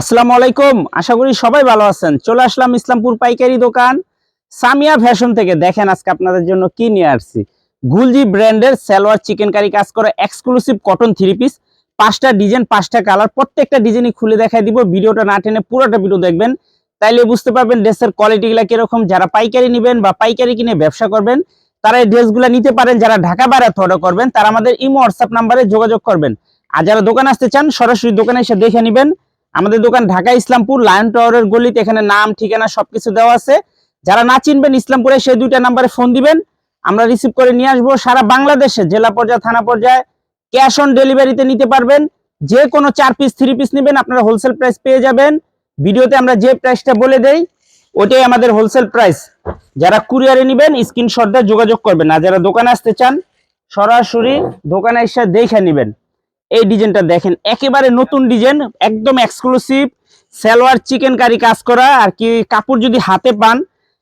আসসালামু আলাইকুম। আশা করি সবাই ভালো আছেন। চলে আসলাম ইসলামপুর পাইকারি দোকান। সামিয়া ফ্যাশন থেকে দেখেন আজকে আপনাদের জন্য কি নিয়ে আসছি। গুলজি ব্র্যান্ডের সালোয়ার চিকেন কারি কাজ করে এক্সক্লুসিভ কটন থ্রি পিস পাঁচটা ডিজাইন পাঁচটা কালার প্রত্যেকটা ডিজাইনই খুলে দেখাই দিব। ভিডিওটা না টেনে পুরোটা ভিডিও দেখবেন। তাইলে বুঝতে পারবেন ড্রেসের কোয়ালিটিগুলো কীরকম। যারা পাইকারি নেবেন বা পাইকারি কিনে ব্যবসা করবেন, তারা এই ড্রেসগুলো নিতে পারেন। যারা ঢাকা বাইরে অর্ডার করবেন, তারা আমাদের ইমো হোয়াটসঅ্যাপ নাম্বারে যোগাযোগ করবেন। আর যারা দোকান আসতে চান, সরাসরি দোকানে এসে দেখে নেবেন। আমাদের দোকান ঢাকা ইসলামপুর লায়ন টাওয়ারের গলিতে, এখানে নাম, ঠিকানা সবকিছু দেওয়া আছে। যারা না চিনবেন ইসলামপুরে, সেই দুইটা নাম্বারে ফোন দিবেন। আমরা রিসিভ করে নিয়ে আসব। সারা বাংলাদেশে, জেলা পর্যায়ে, থানা পর্যায়ে ক্যাশ অন ডেলিভারিতে নিতে পারবেন। যে কোনো চার পিস থ্রি পিস নেবেন, আপনারা হোলসেল প্রাইস পেয়ে যাবেন। ভিডিওতে আমরা যে প্রাইসটা বলে দেই, ওটাই আমাদের হোলসেল প্রাইস যারা কুরিয়ারে নেবেন স্ক্রিনশট দিয়ে যোগাযোগ করবেন। আর যারা দোকানে আসতে চান, সরাসরি দোকানে এসে দেখে নেবেন। এই ডিজাইনটা দেখেন, একেবারে নতুন ডিজাইন, একদম এক্সক্লুসিভ সালোয়ার চিকেন কারি কাজ করা, আর কি কাপড় যদি হাতে পান,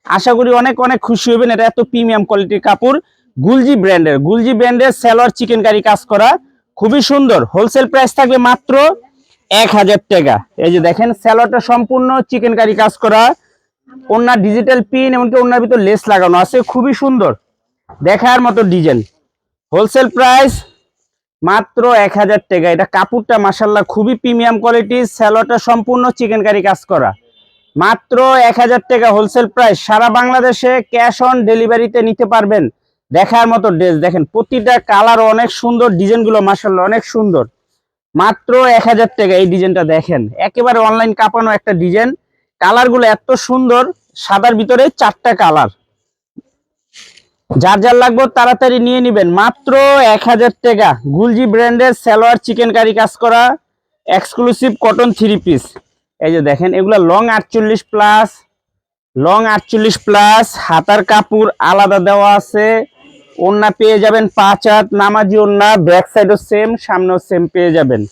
আশা করি অনেক অনেক খুশি হবেন, এটা এত প্রিমিয়াম কোয়ালিটির কাপড়, গুলজি ব্র্যান্ডের গুলজি ব্র্যান্ডের সালোয়ার চিকেন কারি কাজ করা, খুবই সুন্দর হোলসেল প্রাইস থাকবে মাত্র এক হাজার টাকা। এই যে দেখেন, সালোয়ারটা সম্পূর্ণ চিকেন কারি কাজ করা ওনার ডিজিটাল পিন এমনকি ওনার ভিতর লেস লাগানো আছে, খুবই সুন্দর, দেখার মতো ডিজাইন। হোলসেল প্রাইস মাত্র এক হাজার টাকা। এটা কাপড়টা মাসাল্লাহ খুবই প্রিমিয়াম কোয়ালিটির স্যালোটা সম্পূর্ণ চিকেন কারি কাজ করা। মাত্র এক হাজার টাকা হোলসেল প্রাইস সারা বাংলাদেশে ক্যাশ অন ডেলিভারিতে নিতে পারবেন। দেখার মতো ড্রেস দেখেন, প্রতিটা কালার অনেক সুন্দর, ডিজাইনগুলো মাসাল্লাহ অনেক সুন্দর। মাত্র এক হাজার টাকা এই ডিজাইনটা দেখেন। একেবারে অনলাইন কাঁপানো একটা ডিজাইন। কালারগুলো এত সুন্দর, সাদার ভিতরে চারটা কালার যার যার লাগবে তাড়াতাড়ি নিয়ে নেবেন। মাত্র এক হাজার টাকা। গুলজি ব্র্যান্ডের সালোয়ার চিকেন কারি কাজ করা এক্সক্লুসিভ কটন থ্রি পিস এই যে দেখেন, এগুলো লং আটচল্লিশ প্লাস লং আটচল্লিশ প্লাস হাতার কাপড় আলাদা দেওয়া আছে। ওন্না পেয়ে যাবেন পাঁচ হাত, নামাজি ওন্না ব্যাক সাইডও সেম সামনেও সেম পেয়ে যাবেন।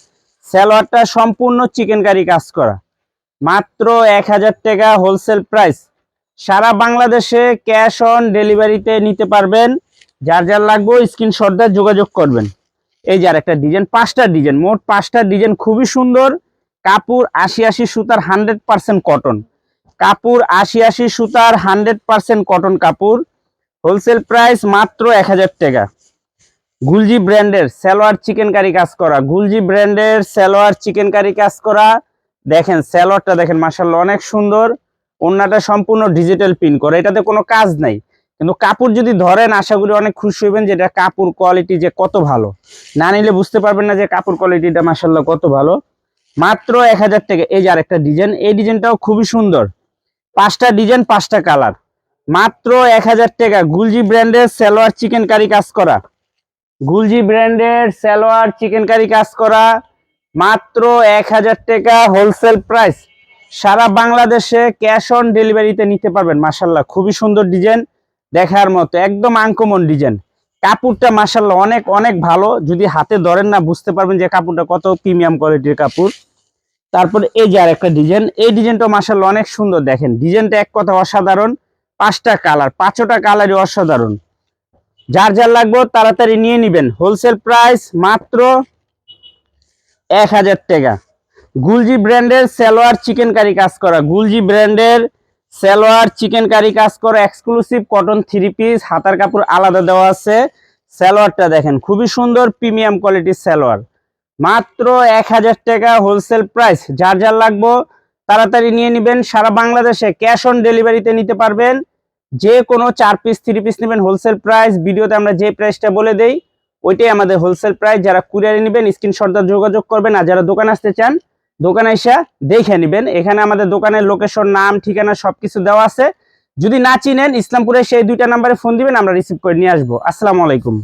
সালোয়ারটা সম্পূর্ণ চিকেন কারি কাজ করা। মাত্র এক হাজার টাকা হোলসেল প্রাইস সারা বাংলাদেশে ক্যাশ অন ডেলিভারিতে নিতে পারবেন। যার যার লাগবে স্ক্রিনশট দিয়ে যোগাযোগ করবেন। এই যে আর একটা ডিজাইন, পাঁচটা ডিজাইন, মোট পাঁচটা ডিজাইন খুবই সুন্দর। কাপড় আশি আশি সুতার হান্ড্রেড পার্সেন্ট কটন। কাপড় আশি আশি সুতার হান্ড্রেড পার্সেন্ট কটন কাপড়। হোলসেল প্রাইস মাত্র এক হাজার টাকা। গুলজি ব্র্যান্ডের সালোয়ার চিকেন কারি কাজ করা। গুলজি ব্র্যান্ডের সালোয়ার চিকেন কারি কাজ করা। দেখেন, সালোয়ারটা দেখেন মাসাল্লাহ অনেক সুন্দর। ওন্নাটা সম্পূর্ণ ডিজিটাল প্রিন্ট করে। এটাতে কোনো কাজ নাই। কিন্তু কাপড় যদি ধরেন, আশা করি অনেক খুশি হইবেন যে এটা কাপড় কোয়ালিটি যে কত ভালো। না নিলে বুঝতে পারবেন না যে কাপড় কোয়ালিটিটা মাসাল্লাহ কত ভালো। মাত্র এক হাজার টাকা। এই যে আরেকটা ডিজাইন। এই ডিজাইনটাও খুবই সুন্দর। পাঁচটা ডিজাইন, পাঁচটা কালার। মাত্র এক হাজার টাকা। গুলজি ব্র্যান্ডের সালোয়ার চিকেন কারি কাজ করা। গুলজি ব্র্যান্ডের সালোয়ার চিকেন কারি কাজ করা। মাত্র এক হাজার টাকা হোলসেল প্রাইস। সারা বাংলাদেশে ক্যাশ অন ডেলিভারিতে নিতে পারবেন মাসাল্লাহ খুবই সুন্দর ডিজাইন দেখার মতো, একদম আঙ্কমন ডিজাইন কাপড়টা মাসাল্লাহ অনেক অনেক ভালো। যদি হাতে ধরেন না, বুঝতে পারবেন যে কাপড়টা কত প্রিমিয়াম কোয়ালিটির কাপড়। তারপর এই যে আরেকটা ডিজাইন এই ডিজাইনটা মাসাল্লাহ অনেক সুন্দর, দেখেন। ডিজাইনটা এক কথা অসাধারণ, পাঁচটা কালার পাঁচটা কালারই অসাধারণ। যার যার লাগবে তাড়াতাড়ি নিয়ে নেবেন। হোলসেল প্রাইস মাত্র এক হাজার টাকা। গুলজি ব্র্যান্ডের সালোয়ার চিকেন কারি কাজ করা। গুলজি ব্র্যান্ডের সালোয়ার চিকেন কারি কাজ করা এক্সক্লুসিভ কটন থ্রি পিস হাতার কাপড় আলাদা দেওয়া আছে। সালোয়ারটা দেখেন, খুবই সুন্দর প্রিমিয়াম কোয়ালিটির সালোয়ার। মাত্র এক হাজার টাকা হোলসেল প্রাইস যার যার লাগবো, তাড়াতাড়ি নিয়ে নেবেন। সারা বাংলাদেশে ক্যাশ অন ডেলিভারিতে নিতে পারবেন। যে কোনো চার পিস থ্রি পিস নেবেন হোলসেল প্রাইস ভিডিওতে আমরা যে প্রাইসটা বলে দেই, ওইটাই আমাদের হোলসেল প্রাইস যারা কুরিয়ারে নেবেন স্ক্রিনশট দিয়ে যোগাযোগ করবেন। আর যারা দোকানে আসতে চান দোকানে এসে দেখে নেবেন। এখানে আমাদের দোকানের লোকেশন নাম, ঠিকানা সবকিছু দেওয়া আছে। যদি না চিনেন, ইসলামপুরে সেই দুইটা নাম্বারে ফোন দিবেন, আমরা রিসিভ করে নিয়ে আসব। আসসালামু আলাইকুম।